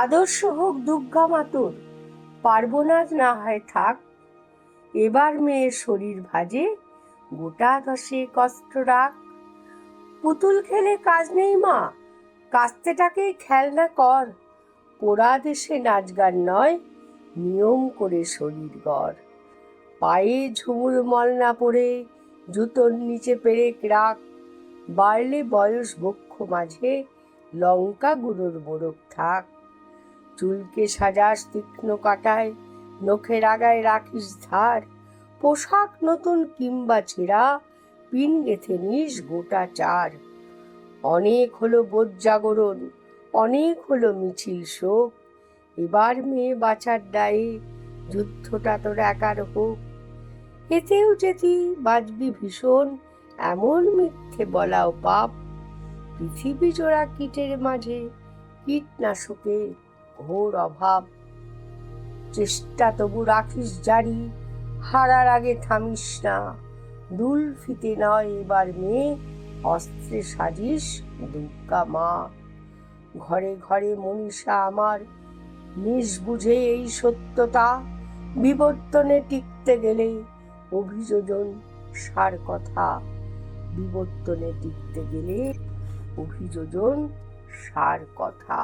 আদর্শ হোক দুর্গা মাতুর পারব না হয় থাক, এবার মেয়ের শরীর ভাজে, গোটা দশে কষ্ট রাখ। পুতুল খেলে কাজ নেই মা, কাস্তেটাকেই খেলনা কর। পোড়া দেশে নাচ গান নয়, নিয়ম করে শরীর গড়। পায়ে ঝুমুর মল না পড়ে, জুতোর নিচে পেরেক রাখ। বাড়লে বয়স বক্ষ মাঝে, লঙ্কা গুঁড়োর মোড়ক থাক। চুলকে সাজাস তীক্ষ্ণ কাটায়, নখের আগায় রাখিস ধার, পোশাক নতুন কিংবা ছেঁড়া, পিন গেথে নিস গোটা চার। অনেক হলো বোধ জাগরণ, অনেক হলো মিছিল শোক, এবার মেয়ে বাঁচার দায়ে যুদ্ধটা তোর একার হোক। এতেও যে তুই বাঁচবি ভীষণ, এমন মিথ্যে বলাও পাপ। পৃথিবী জোড়া কীটের মাঝে কীটনাশকের ঘোর অভাব। চেষ্টা তবু রাখিস জারি, হারার আগে থামিস না। দুল ফিতে নয় এবার মেয়ে, অস্ত্রে সাজিস দুর্গা মা। ঘরে ঘরে মনীষা আমার, নিজ বুঝে এই সত্যতা। বিবর্তনে টিকতে গেলে অভিযোজন সার কথা। বিবর্তনে টিকতে গেলে অভিযোজন সার কথা।